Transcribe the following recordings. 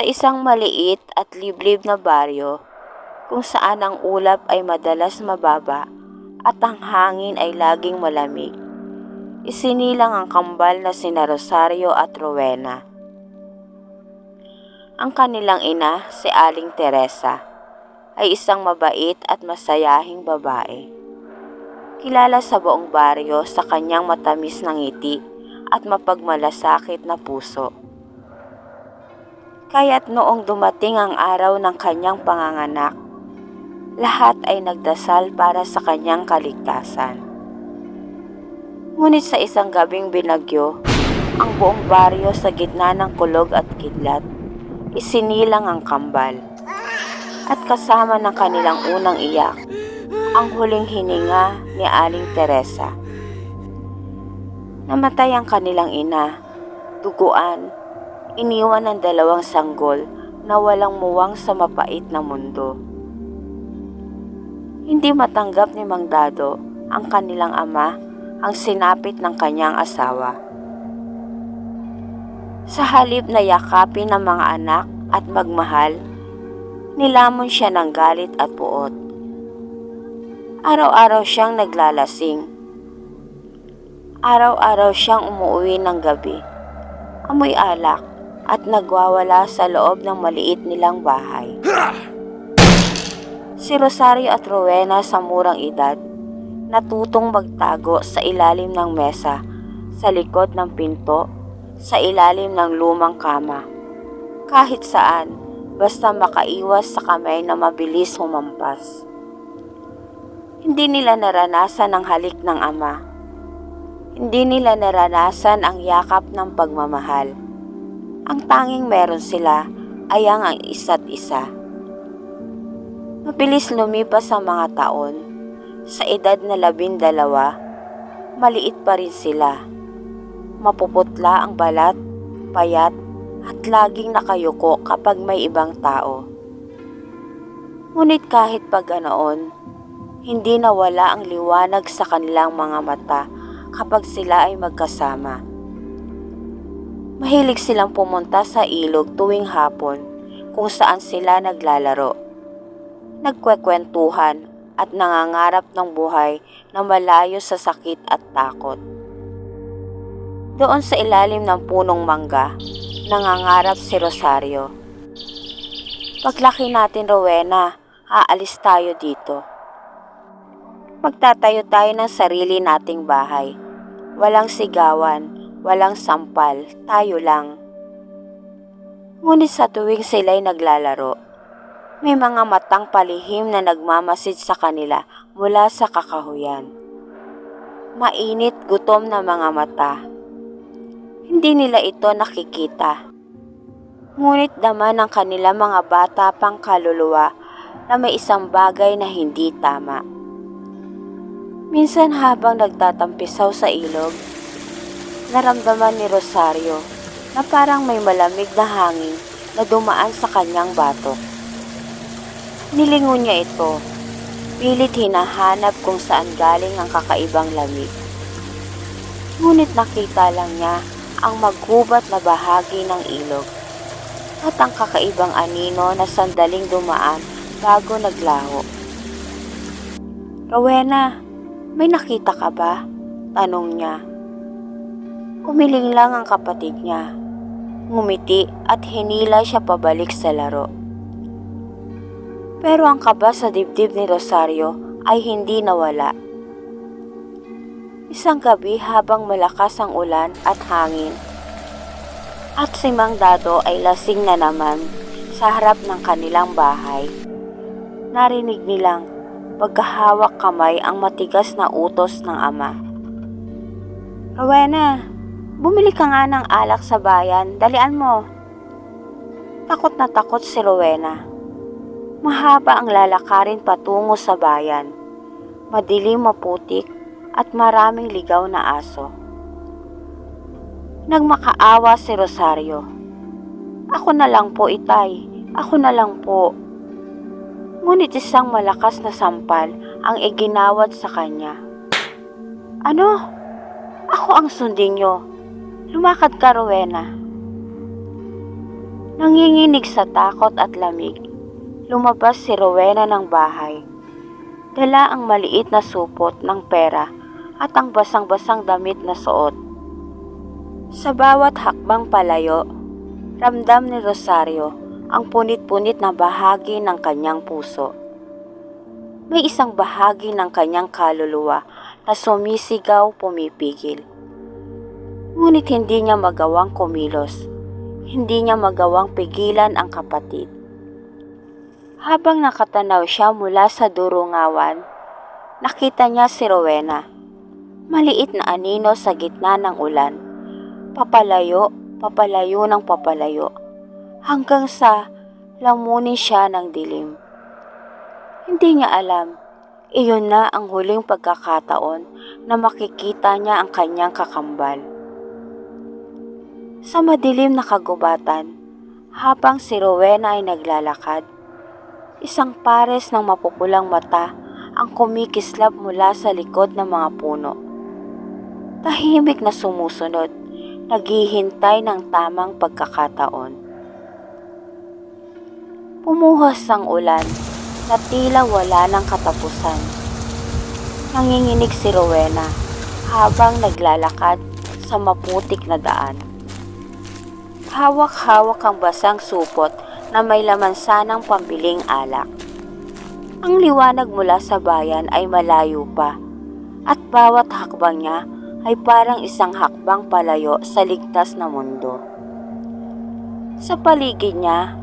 Sa isang maliit at liblib na baryo, kung saan ang ulap ay madalas mababa at ang hangin ay laging malamig, isinilang ang kambal na sina Rosario at Rowena. Ang kanilang ina, si Aling Teresa, ay isang mabait at masayahing babae. Kilala sa buong baryo sa kanyang matamis na ngiti at mapagmalasakit na puso. Kaya't noong dumating ang araw ng kanyang panganganak, lahat ay nagdasal para sa kanyang kaligtasan. Ngunit sa isang gabing binagyo, ang buong baryo sa gitna ng kulog at kidlat, isinilang ang kambal. At kasama ng kanilang unang iyak, ang huling hininga ni Aling Teresa. Namatay ang kanilang ina, duguan, iniwan ng dalawang sanggol na walang muwang sa mapait na mundo. Hindi matanggap ni Mang Dado ang kanilang ama ang sinapit ng kanyang asawa. Sa halip na yakapin ng mga anak at magmahal, nilamon siya ng galit at puot. Araw-araw siyang naglalasing. Araw-araw siyang umuwi ng gabi. Amoy alak at nagwawala sa loob ng maliit nilang bahay. Si Rosario at Rowena sa murang edad, natutong magtago sa ilalim ng mesa, sa likod ng pinto, sa ilalim ng lumang kama. Kahit saan, basta makaiwas sa kamay na mabilis humampas. Hindi nila naranasan ang halik ng ama. Hindi nila naranasan ang yakap ng pagmamahal. Ang tanging meron sila ay ang isa't isa. Mabilis lumipas ang mga taon. Sa edad na labindalawa, maliit pa rin sila. Mapuputla ang balat, payat, at laging nakayuko kapag may ibang tao. Ngunit kahit pa ganoon, hindi nawala ang liwanag sa kanilang mga mata kapag sila ay magkasama. Mahilig silang pumunta sa ilog tuwing hapon kung saan sila naglalaro. Nagkwekwentuhan at nangangarap ng buhay na malayo sa sakit at takot. Doon sa ilalim ng punong mangga, nangangarap si Rosario. Paglaki natin, Rowena, aalis tayo dito. Magtatayo tayo ng sarili nating bahay. Walang sigawan, walang sampal, tayo lang. Ngunit sa tuwing sila'y naglalaro, may mga matang palihim na nagmamasid sa kanila mula sa kakahuyan. Mainit gutom na mga mata. Hindi nila ito nakikita. Ngunit dama ng kanila mga bata pang kaluluwa na may isang bagay na hindi tama. Minsan habang nagtatampisaw sa ilog, naramdaman ni Rosario na parang may malamig na hangin na dumaan sa kanyang batok. Nilingon niya ito, pilit hinahanap kung saan galing ang kakaibang lamig. Ngunit nakita lang niya ang maghubat na bahagi ng ilog at ang kakaibang anino na sandaling dumaan bago naglaho. Rowena, may nakita ka ba? Tanong niya. Umiling lang ang kapatid niya. Ngumiti at hinila siya pabalik sa laro. Pero ang kaba sa dibdib ni Rosario ay hindi nawala. Isang gabi habang malakas ang ulan at hangin, at si Mang Dado ay lasing na naman sa harap ng kanilang bahay. Narinig nilang pagkahawak kamay ang matigas na utos ng ama. Rowena, bumili ka nga ng alak sa bayan, dalian mo. Takot na takot si Rowena. Mahaba ang lalakarin patungo sa bayan. Madilim maputik at maraming ligaw na aso. Nagmakaawa si Rosario. Ako na lang po, itay. Ako na lang po. Ngunit isang malakas na sampal ang iginawad sa kanya. Ano? Ako ang sundin nyo. Lumakad ka, Rowena. Nanginginig sa takot at lamig, lumabas si Rowena ng bahay. Dala ang maliit na supot ng pera at ang basang-basang damit na suot. Sa bawat hakbang palayo, ramdam ni Rosario ang punit-punit na bahagi ng kanyang puso. May isang bahagi ng kanyang kaluluwa na sumisigaw pumipigil. Ngunit hindi niya magawang kumilos. Hindi niya magawang pigilan ang kapatid. Habang nakatanaw siya mula sa durungawan, nakita niya si Rowena. Maliit na anino sa gitna ng ulan. Papalayo, papalayo ng papalayo. Hanggang sa lamunin siya ng dilim. Hindi niya alam, iyon na ang huling pagkakataon na makikita niya ang kanyang kakambal. Sa madilim na kagubatan, habang si Rowena ay naglalakad, isang pares ng mapupulang mata ang kumikislap mula sa likod ng mga puno. Tahimik na sumusunod, naghihintay ng tamang pagkakataon. Pumuhos ang ulan na tila wala ng katapusan. Nanginginig si Rowena habang naglalakad sa maputik na daan. Hawak-hawak ang basang supot na may laman sanang pambiling alak. Ang liwanag mula sa bayan ay malayo pa at bawat hakbang niya ay parang isang hakbang palayo sa ligtas na mundo. Sa paligid niya,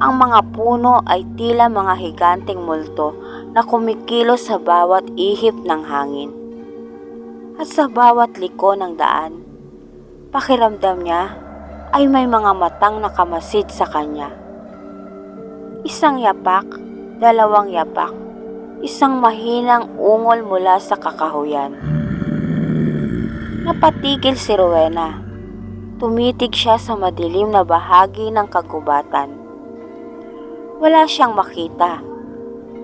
ang mga puno ay tila mga higanteng multo na kumikilos sa bawat ihip ng hangin. At sa bawat liko ng daan, pakiramdam niya ay may mga matang nakamasid sa kanya. Isang yapak, dalawang yapak, isang mahinang ungol mula sa kakahuyan. Napatigil si Rowena. Tumitig siya sa madilim na bahagi ng kagubatan. Wala siyang makita,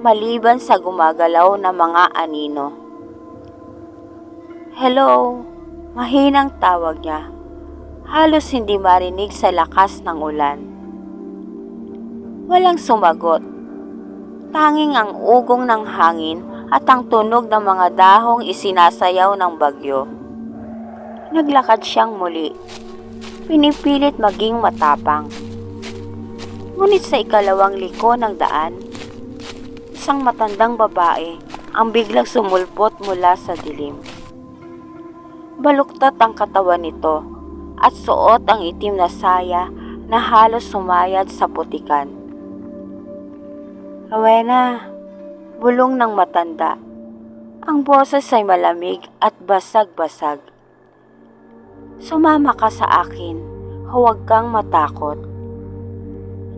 maliban sa gumagalaw na mga anino. Hello, mahinang tawag niya. Halos hindi marinig sa lakas ng ulan. Walang sumagot. Tanging ang ugong ng hangin at ang tunog ng mga dahong isinasayaw ng bagyo. Naglakad siyang muli. Pinipilit maging matapang. Ngunit sa ikalawang liko ng daan, isang matandang babae ang biglang sumulpot mula sa dilim. Baluktot ang katawan nito at suot ang itim na saya na halos sumayad sa putikan. Rowena, bulong ng matanda. Ang boses ay malamig at basag-basag. Sumama ka sa akin, huwag kang matakot.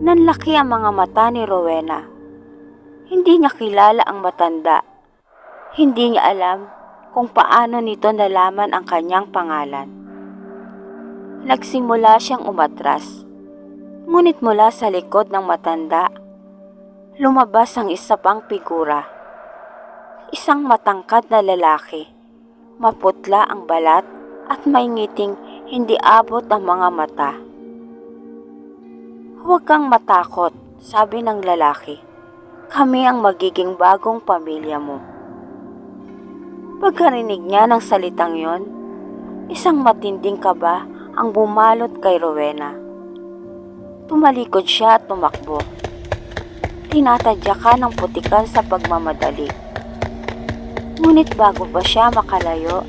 Nanlaki ang mga mata ni Rowena. Hindi niya kilala ang matanda. Hindi niya alam kung paano nito nalaman ang kanyang pangalan. Nagsimula siyang umatras. Ngunit mula sa likod ng matanda, lumabas ang isa pang figura. Isang matangkad na lalaki. Maputla ang balat at may ngiting hindi abot ang mga mata. Huwag kang matakot, sabi ng lalaki. Kami ang magiging bagong pamilya mo. Pagkarinig niya ng salitang yon, isang matinding kaba ang bumalot kay Rowena. Tumalikod siya at tumakbo. Tinatadya ka ng putikan sa pagmamadali. Ngunit bago pa siya makalayo,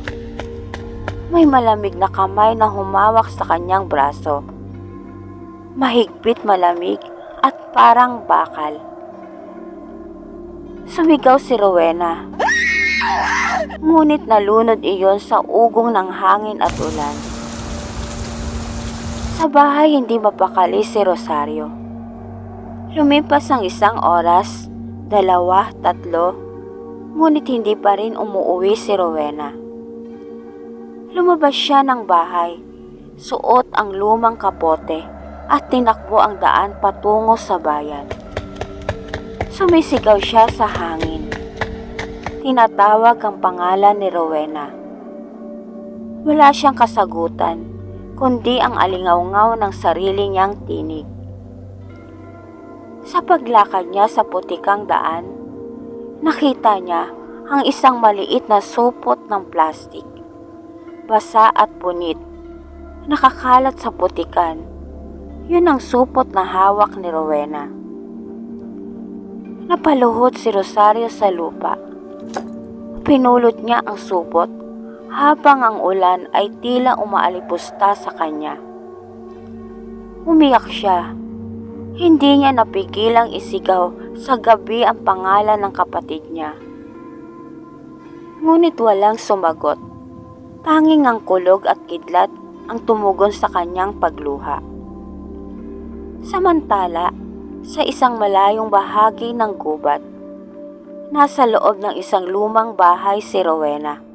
may malamig na kamay na humawak sa kanyang braso. Mahigpit malamig at parang bakal. Sumigaw si Rowena. Ngunit nalunod iyon sa ugong ng hangin at ulan. Sa bahay hindi mapakali si Rosario. Lumipas ang isang oras, dalawa, tatlo, ngunit hindi pa rin umuwi si Rowena. Lumabas siya ng bahay, suot ang lumang kapote at tinakbo ang daan patungo sa bayan. Sumisigaw siya sa hangin. Tinatawag ang pangalan ni Rowena. Wala siyang kasagutan, kundi ang alingawngaw ng sarili niyang tinig. Sa paglakad niya sa putikang daan, nakita niya ang isang maliit na supot ng plastik. Basa at punit. Nakakalat sa putikan. Yun ang supot na hawak ni Rowena. Napaluhod si Rosario sa lupa. Pinulot niya ang supot habang ang ulan ay tila umaalipusta sa kanya. Umiyak siya. Hindi niya napigilang isigaw sa gabi ang pangalan ng kapatid niya. Ngunit walang sumagot. Tanging ang kulog at kidlat ang tumugon sa kanyang pagluha. Samantala, sa isang malayong bahagi ng gubat, nasa loob ng isang lumang bahay si Rowena.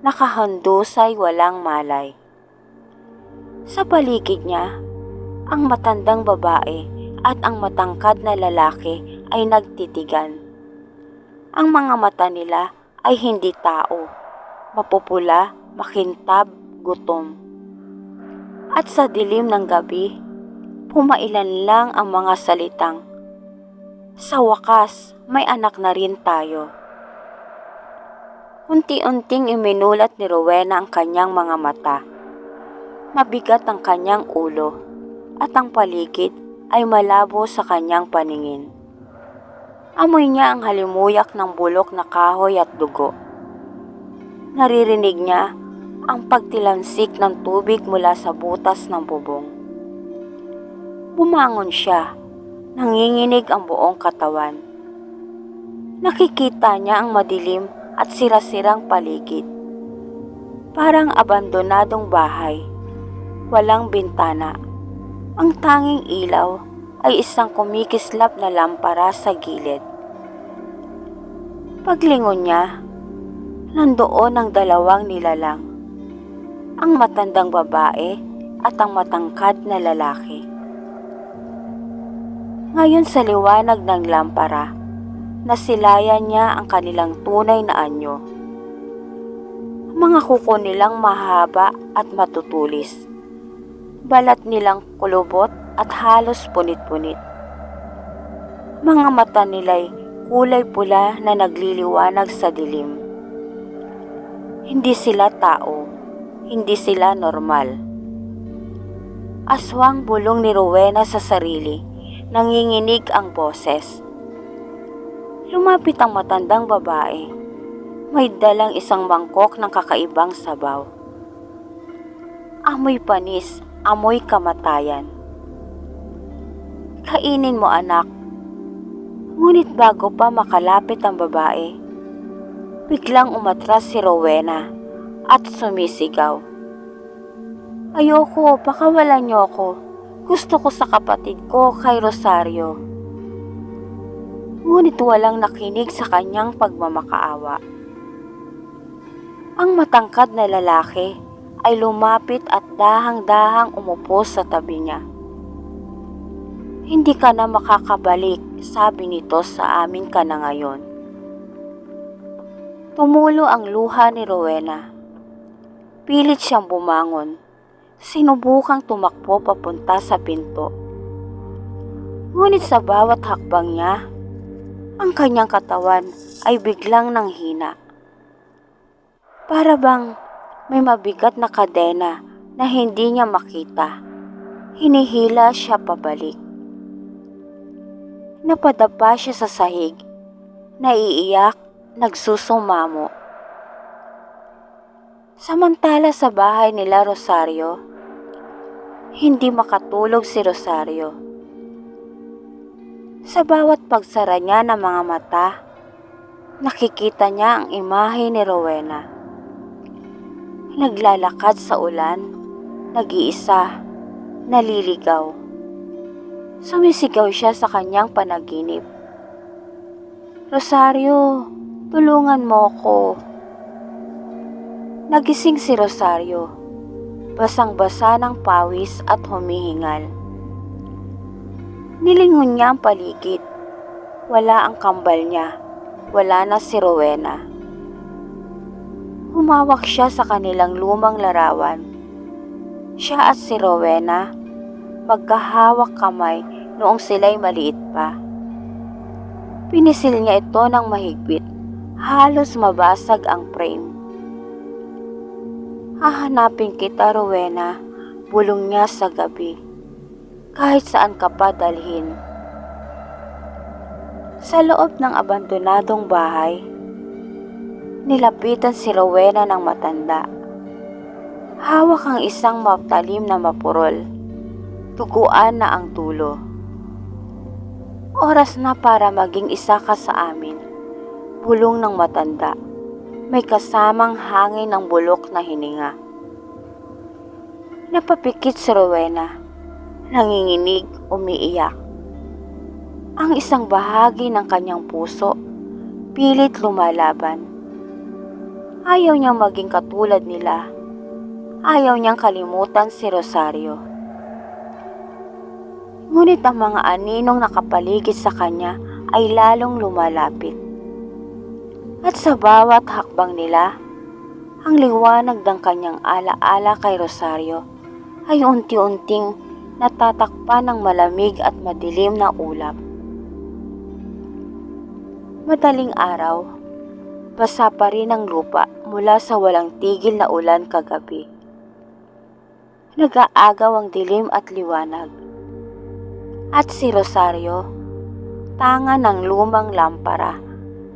Nakahandusay walang malay. Sa paligid niya, ang matandang babae at ang matangkad na lalaki ay nagtitigan. Ang mga mata nila ay hindi tao, mapupula, makintab, gutom. At sa dilim ng gabi, pumailan lang ang mga salitang, Sa wakas, may anak na rin tayo. Unti-unting iminulat ni Rowena ang kanyang mga mata. Mabigat ang kanyang ulo at ang paligid ay malabo sa kanyang paningin. Amoy niya ang halimuyak ng bulok na kahoy at dugo. Naririnig niya ang pagtilansik ng tubig mula sa butas ng bubong. Bumangon siya, nanginginig ang buong katawan. Nakikita niya ang madilim at sirasirang paligid. Parang abandonadong bahay, walang bintana. Ang tanging ilaw ay isang kumikislap na lampara sa gilid. Paglingon niya, nandoon ang dalawang nilalang. Ang matandang babae at ang matangkad na lalaki. Ngayon sa liwanag ng lampara, nasilayan niya ang kanilang tunay na anyo. Mga kuko nilang mahaba at matutulis. Balat nilang kulubot at halos punit-punit. Mga mata nila'y kulay pula na nagliliwanag sa dilim. Hindi sila tao, hindi sila normal. Aswang bulong ni Rowena sa sarili, nanginginig ang boses. Lumapit ang matandang babae. May dalang isang mangkok ng kakaibang sabaw. Amoy panis, amoy kamatayan. Kainin mo anak. Ngunit bago pa makalapit ang babae, biglang umatras si Rowena at sumisigaw. Ayoko, pakawalan niyo ako. Gusto ko sa kapatid ko kay Rosario. Ngunit walang nakinig sa kanyang pagmamakaawa. Ang matangkad na lalaki ay lumapit at dahang-dahang umupo sa tabi niya. Hindi ka na makakabalik, sabi nito sa amin ka na ngayon. Tumulo ang luha ni Rowena. Pilit siyang bumangon. Sinubukang tumakbo papunta sa pinto. Ngunit sa bawat hakbang niya, ang kanyang katawan ay biglang nanghina. Para bang may mabigat na kadena na hindi niya makita. Hinihila siya pabalik. Napadapa siya sa sahig. Naiiyak, nagsusumamo. Samantala sa bahay nila Rosario, hindi makatulog si Rosario. Sa bawat pagsara niya ng mga mata, nakikita niya ang imahe ni Rowena. Naglalakad sa ulan, nag-iisa, naliligaw. Sumisigaw siya sa kanyang panaginip. Rosario, tulungan mo ko. Nagising si Rosario. Basang-basa ng pawis at humihingal. Nilingon niya ang paligid. Wala ang kambal niya. Wala na si Rowena. Humawak siya sa kanilang lumang larawan. Siya at si Rowena, magkahawak kamay noong sila'y maliit pa. Pinisil niya ito ng mahigpit. Halos mabasag ang frame. Hahanapin kita, Rowena. Bulong niya sa gabi. Kahit saan ka pa dalhin. Sa loob ng abandonadong bahay, nilapitan si Rowena ng matanda. Hawak ang isang matalim na mapurol. Tuguan na ang tulo. Oras na para maging isa ka sa amin. Bulong ng matanda. May kasamang hangin ng bulok na hininga. Napapikit si Rowena. Nanginginig, umiiyak. Ang isang bahagi ng kanyang puso, pilit lumalaban. Ayaw niyang maging katulad nila. Ayaw niyang kalimutan si Rosario. Ngunit ang mga aninong nakapaligid sa kanya ay lalong lumalapit. At sa bawat hakbang nila, ang liwanag ng kanyang alaala kay Rosario ay unti-unting natatakpan ng malamig at madilim na ulap. Madaling araw, basa pa rin ang lupa mula sa walang tigil na ulan kagabi. Nag-aagaw ang dilim at liwanag. At si Rosario, tanga ng lumang lampara,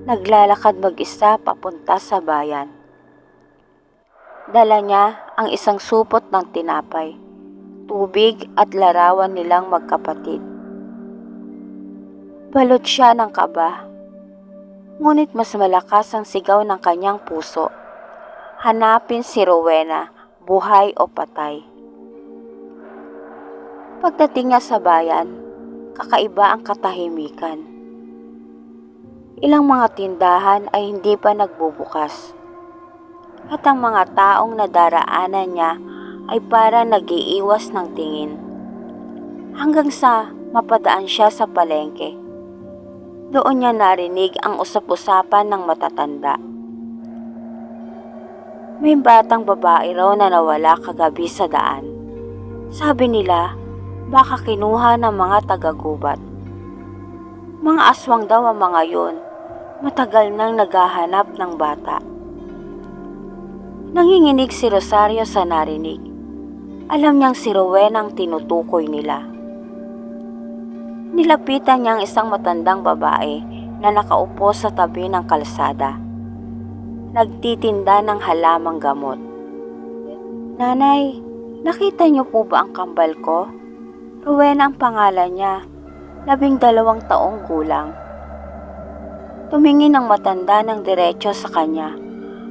naglalakad mag-isa papunta sa bayan. Dala niya ang isang supot ng tinapay, tubig at larawan nilang magkapatid. Balot siya ng kaba, ngunit mas malakas ang sigaw ng kanyang puso. Hanapin si Rowena, buhay o patay. Pagdating niya sa bayan, kakaiba ang katahimikan. Ilang mga tindahan ay hindi pa nagbubukas. At ang mga taong nadaraanan niya ay para nagiiwas ng tingin. Hanggang sa mapadaan siya sa palengke. Doon niya narinig ang usap-usapan ng matatanda. May batang babae raw na nawala kagabi sa daan. Sabi nila, baka kinuha ng mga tagagubat. Mga aswang daw ang mga yun. Matagal nang naghahanap ng bata. Nanginginig si Rosario sa narinig. Alam niyang si Rowena ang tinutukoy nila. Nilapitan niya ang isang matandang babae na nakaupo sa tabi ng kalsada. Nagtitinda ng halamang gamot. Nanay, nakita niyo po ba ang kambal ko? Rowena ang pangalan niya. Labing dalawang taong gulang. Tumingin ang matanda ng diretsyo sa kanya.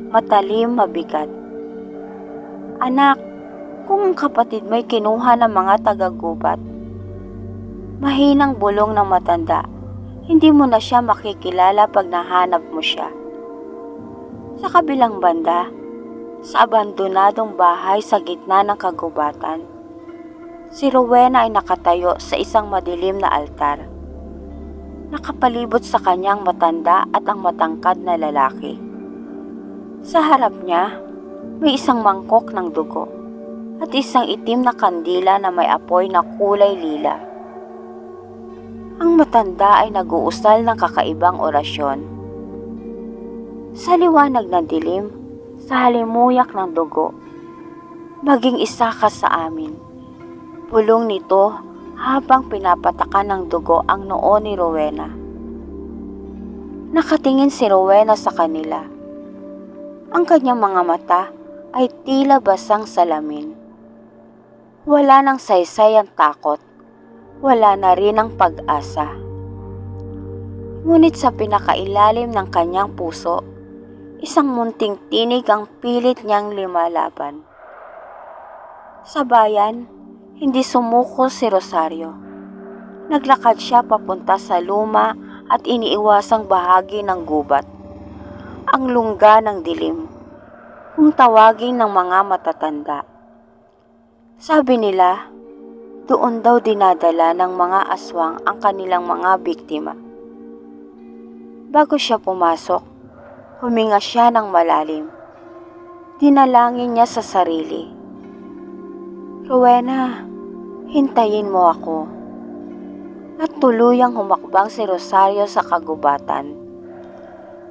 Matalim, mabigat. Anak, kung ang kapatid mo'y kinuha ng mga tagagubat, mahinang bulong ng matanda, hindi mo na siya makikilala pag nahanap mo siya. Sa kabilang banda, sa abandonadong bahay sa gitna ng kagubatan, si Rowena ay nakatayo sa isang madilim na altar. Nakapalibot sa kanyang matanda at ang matangkad na lalaki. Sa harap niya, may isang mangkok ng dugo at isang itim na kandila na may apoy na kulay lila. Ang matanda ay nag-uusal ng kakaibang orasyon. Sa liwanag ng dilim, sa halimuyak ng dugo, maging isa ka sa amin. Pulong nito habang pinapatakan ng dugo ang noo ni Rowena. Nakatingin si Rowena sa kanila. Ang kanyang mga mata ay tila basang salamin. Wala nang saysay ang takot. Wala na rin ang pag-asa. Ngunit sa pinakailalim ng kanyang puso, isang munting tinig ang pilit niyang lumalaban. Sa bayan, hindi sumuko si Rosario. Naglakad siya papunta sa luma at iniiwasang bahagi ng gubat ang lungga ng dilim, kung tawagin ng mga matatanda. Sabi nila, doon daw dinadala ng mga aswang ang kanilang mga biktima. Bago siya pumasok, huminga siya ng malalim. Dinalangin niya sa sarili. Rowena, hintayin mo ako. at tuluyang humakbang si Rosario sa kagubatan.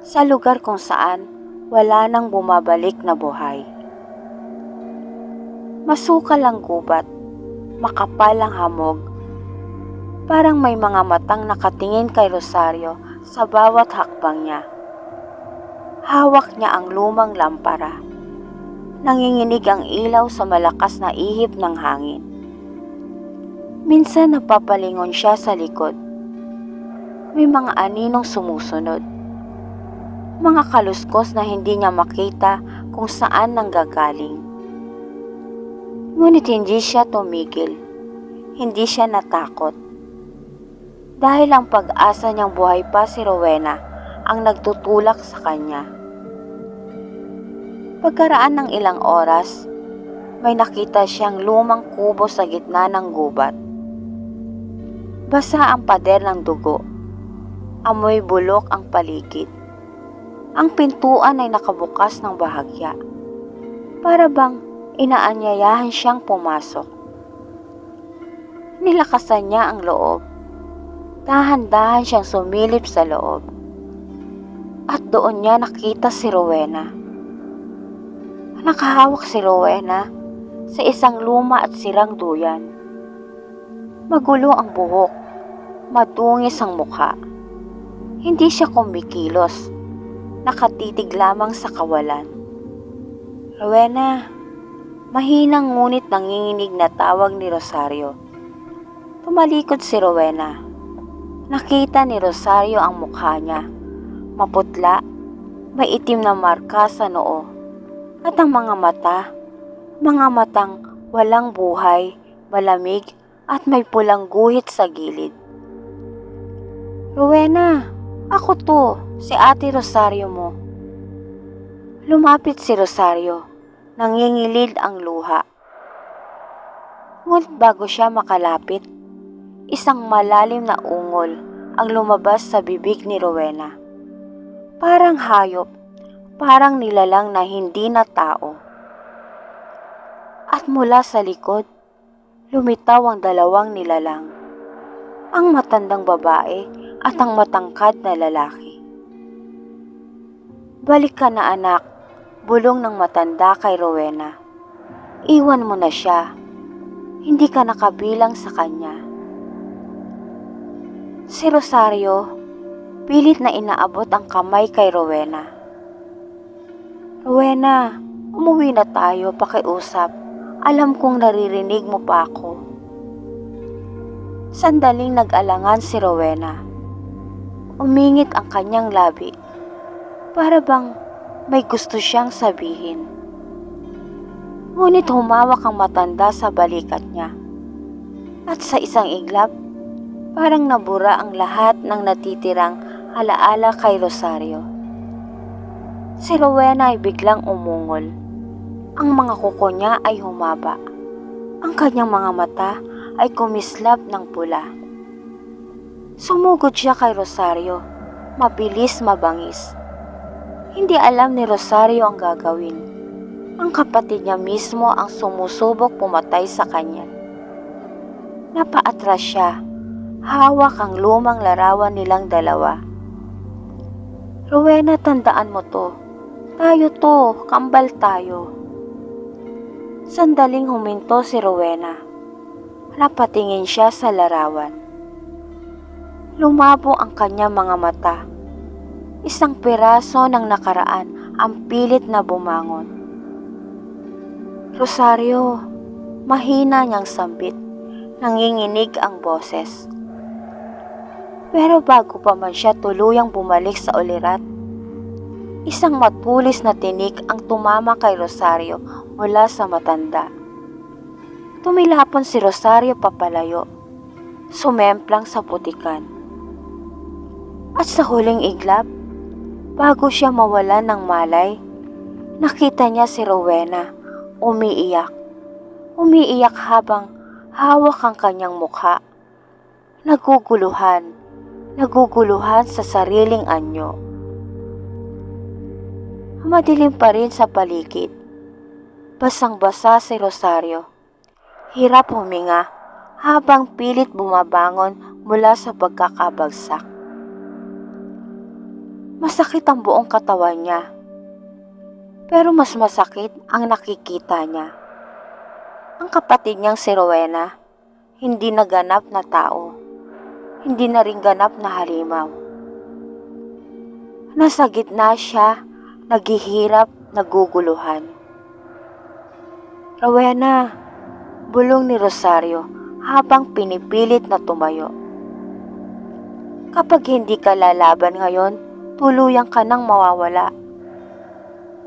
Sa lugar kung saan wala nang bumabalik na buhay. Masukal ang gubat, makapal ang hamog. Parang may mga matang nakatingin kay Rosario sa bawat hakbang niya. Hawak niya ang lumang lampara. Nanginginig ang ilaw sa malakas na ihip ng hangin. Minsan napapalingon siya sa likod. May mga aninong sumusunod. Mga kaluskos na hindi niya makita kung saan nanggagaling. Ngunit hindi siya tumigil. Hindi siya natakot. Dahil ang pag-asa niyang buhay pa si Rowena ang nagtutulak sa kanya. Pagkaraan ng ilang oras, may nakita siyang lumang kubo sa gitna ng gubat. Basa ang pader ng dugo. Amoy bulok ang paligid. Ang pintuan ay nakabukas ng bahagya. Para bang inaanyayahan siyang pumasok. Nilakasan niya ang loob. Dahan-dahan siyang sumilip sa loob. At doon niya nakita si Rowena. Nakahawak si Rowena sa isang luma at sirang duyan. Magulo ang buhok, madungis ang mukha. Hindi siya kumikilos, nakatitig lamang sa kawalan. Rowena, mahinang ngunit nanginginig na tawag ni Rosario. Tumalikod si Rowena. Nakita ni Rosario ang mukha niya. Maputla, may itim na marka sa noo. At ang mga mata, mga matang walang buhay, malamig at may pulang guhit sa gilid. Rowena, ako to, si Ate Rosario mo. Lumapit si Rosario, nangingilid ang luha. Ngunit bago siya makalapit, isang malalim na ungol ang lumabas sa bibig ni Rowena. Parang hayop, parang nilalang na hindi na tao. At mula sa likod, lumitaw ang dalawang nilalang. Ang matandang babae at ang matangkad na lalaki. Balik ka na anak, bulong ng matanda kay Rowena. Iwan mo na siya. Hindi ka nakabilang sa kanya. Si Rosario, pilit na inaabot ang kamay kay Rowena. Rowena, umuwi na tayo pakiusap. Alam kong naririnig mo pa ako. Sandaling nag-alangan si Rowena. Umingit ang kanyang labi. Para bang may gusto siyang sabihin. Ngunit humawak ang matanda sa balikat niya. At sa isang iglap, parang nabura ang lahat ng natitirang alaala kay Rosario. Si Rowena ay biglang umungol. Ang mga kuko niya ay humaba. Ang kanyang mga mata ay kumislap ng pula. Sumugod siya kay Rosario, mabilis mabangis. Hindi alam ni Rosario ang gagawin. Ang kapatid niya mismo ang sumusubok pumatay sa kanya. Napaatras siya, hawak ang lumang larawan nilang dalawa. Rowena, tandaan mo to. Tayo to, kambal tayo. Sandaling huminto si Rowena. Napatingin siya sa larawan. Lumabo ang kanyang mga mata. Isang piraso ng nakaraan ang pilit na bumangon. Rosario, mahina niyang sambit. Nanginginig ang boses. Pero bago pa man siya tuluyang bumalik sa ulirat, isang matulis na tinik ang tumama kay Rosario mula sa matanda. Tumilapon si Rosario papalayo, sumemplang sa putikan. At sa huling iglap, bago siya mawalan ng malay, nakita niya si Rowena umiiyak. Umiiyak habang hawak ang kanyang mukha. Naguguluhan, naguguluhan sa sariling anyo. Madilim pa rin sa paligid. Basang-basa si Rosario. Hirap huminga habang pilit bumabangon mula sa pagkakabagsak. Masakit ang buong katawan niya. Pero mas masakit ang nakikita niya. Ang kapatid niyang si Rowena, hindi naganap na tao. Hindi na rin ganap na halimaw. Nasa gitna siya, naghihirap, naguguluhan. Rowena, bulong ni Rosario habang pinipilit na tumayo. Kapag hindi ka lalaban ngayon, tuluyang ka nang mawawala.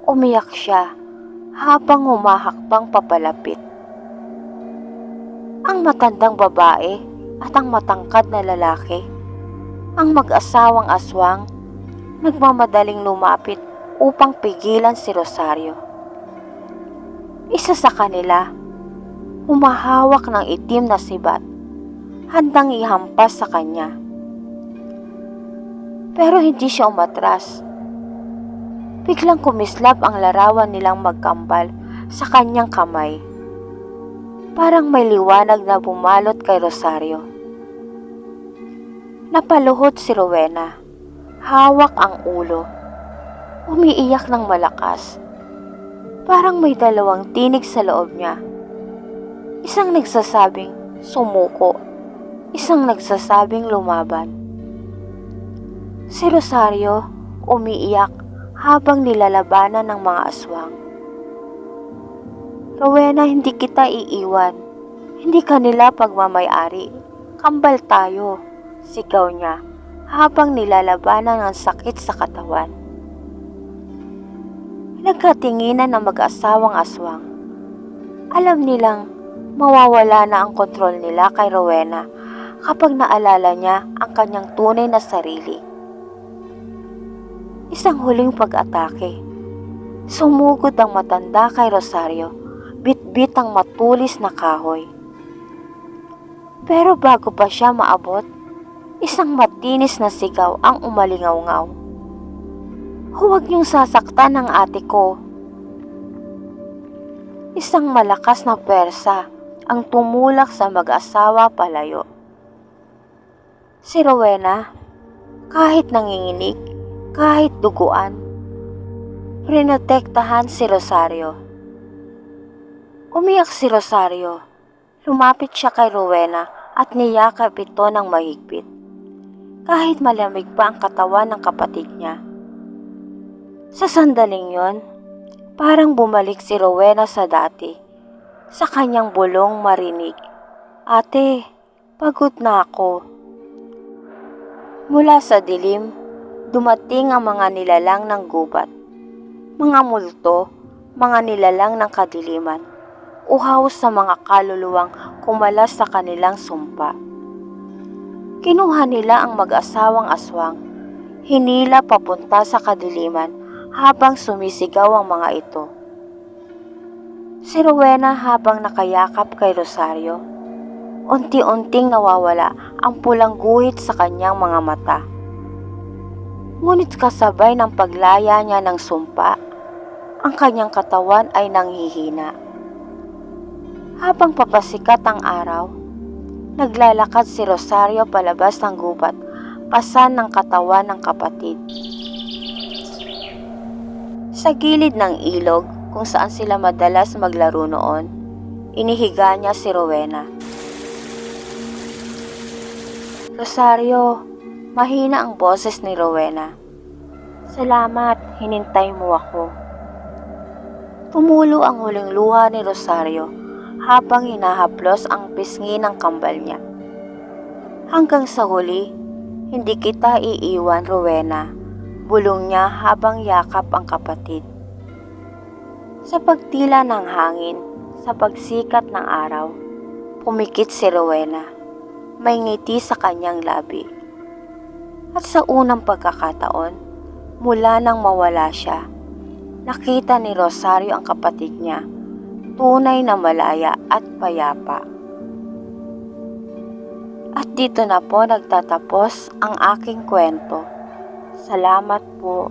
Umiyak siya habang humahakbang papalapit. Ang matandang babae at ang matangkad na lalaki, ang mag-asawang aswang, nagmamadaling lumapit upang pigilan si Rosario. Isa sa kanila, humahawak ng itim na sibat, handang ihampas sa kanya. Pero hindi siya umatras. Biglang kumislap ang larawan nilang magkambal sa kanyang kamay. Parang may liwanag na bumalot kay Rosario. Napaluhod si Rowena. Hawak ang ulo. Umiiyak ng malakas. Parang may dalawang tinig sa loob niya. Isang nagsasabing sumuko. Isang nagsasabing lumaban. Si Rosario umiiyak habang nilalabanan ng mga aswang. Rowena, hindi kita iiwan. Hindi kanila pagmamayari. Kambal tayo, sigaw niya habang nilalabanan ang sakit sa katawan. Nagkatinginan ng mag-asawang aswang. Alam nilang mawawala na ang kontrol nila kay Rowena kapag naalala niya ang kanyang tunay na sarili. Isang huling pag-atake. Sumugod ang matanda kay Rosario, bitbit ang matulis na kahoy. Pero bago pa siya maabot, isang matinis na sigaw ang umalingaw-ngaw. Huwag niyong sasaktan ang ate ko. Isang malakas na persa ang tumulak sa mag-asawa palayo. Si Rowena, kahit nanginginig, kahit duguan, prinotektahan si Rosario. Umiyak si Rosario. Lumapit siya kay Rowena at niyakap ito ng mahigpit. Kahit malamig pa ang katawan ng kapatid niya. Sa sandaling yon, parang bumalik si Rowena sa dati. Sa kanyang bulong marinig. Ate, pagod na ako. Mula sa dilim, dumating ang mga nilalang ng gubat. Mga multo, mga nilalang ng kadiliman. Uhaw sa mga kaluluwang kumalas sa kanilang sumpa. Kinuha nila ang mag-asawang aswang, hinila papunta sa kadiliman habang sumisigaw ang mga ito. Si Rowena habang nakayakap kay Rosario, unti-unting nawawala ang pulang guhit sa kanyang mga mata. Ngunit kasabay ng paglaya niya ng sumpa, ang kanyang katawan ay nanghihina. Habang papasikat ang araw, naglalakad si Rosario palabas ng gubat, pasan ng katawan ng kapatid. Sa gilid ng ilog kung saan sila madalas maglaro noon, inihiga niya si Rowena. Rosario, mahina ang boses ni Rowena. Salamat, hinintay mo ako. Tumulo ang huling luha ni Rosario habang hinahaplos ang pisngi ng kambal niya. Hanggang sa huli, hindi kita iiwan, Rowena. Bulong niya habang yakap ang kapatid. Sa pagtila ng hangin, sa pagsikat ng araw, pumikit si Rowena. May ngiti sa kanyang labi. At sa unang pagkakataon, mula nang mawala siya, nakita ni Rosario ang kapatid niya tunay na malaya at payapa. At dito na po nagtatapos ang aking kwento. Salamat po.